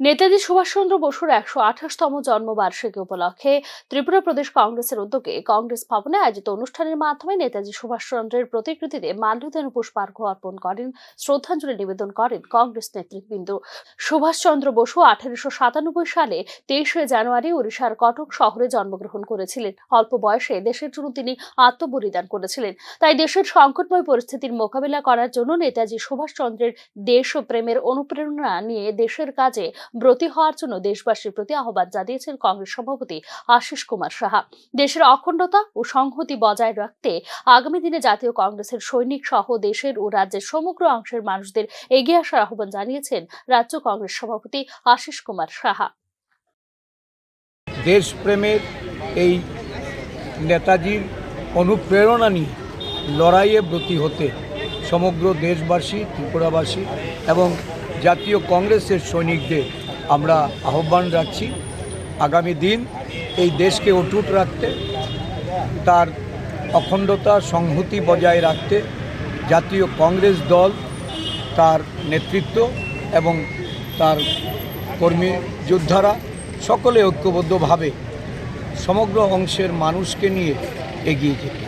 নেতাজি সুভাষচন্দ্র বসুর একশো আঠাশতম জন্মবার্ষিকী উপলক্ষে ত্রিপুরা প্রদেশ কংগ্রেসের উদ্যোগে কংগ্রেস ভবনে আয়োজিত অনুষ্ঠানের মাধ্যমে নেতাজি সুভাষচন্দ্রের প্রতিকৃতিতে মাল্যদান পুষ্পার্ঘ অর্পণ করেন, শ্রদ্ধাঞ্জলি নিবেদন করেন কংগ্রেস নেতৃবৃন্দ। সুভাষচন্দ্র বসু আঠারোশো সাতানব্বই সালে তেইশে জানুয়ারি ওড়িশার কটক শহরে জন্মগ্রহণ করেছিলেন। অল্প বয়সে দেশের জন্য তিনি আত্মবলিদান করেছিলেন। তাই দেশের সংকটময় পরিস্থিতির মোকাবিলা করার জন্য নেতাজি সুভাষচন্দ্রের দেশ প্রেমের অনুপ্রেরণা নিয়ে দেশের কাজে ব্রতী হওয়ার জন্য দেশবাসীর প্রতি আহ্বান জানিয়েছেন কংগ্রেস সভাপতি আশিস কুমার সাহা। দেশের অখণ্ডতা ও সংহতি বজায় রাখতে আগামী দিনে জাতীয় কংগ্রেসের সৈনিক সহ দেশের ও রাজ্যের সমগ্র অংশের মানুষদের এগিয়ে আসার আহ্বান জানিয়েছেন রাজ্য কংগ্রেস সভাপতি আশিস কুমার সাহা। দেশপ্রেমের এই নেতাজির অনুপ্রেরণা নিয়ে লড়াইয়ে ব্রতী হতে সমগ্র দেশবাসী, ত্রিপুরাবাসী এবং জাতীয় কংগ্রেসের সৈনিকদের আমরা আহ্বান রাখছি। আগামী দিন এই দেশকে অটুট রাখতে, তার অখণ্ডতা, সংহতি বজায় রাখতে জাতীয় কংগ্রেস দল তার নেতৃত্ব এবং তার কর্মী যোদ্ধারা সকলে ঐক্যবদ্ধভাবে সমগ্র অংশের মানুষকে নিয়ে এগিয়ে যেতে।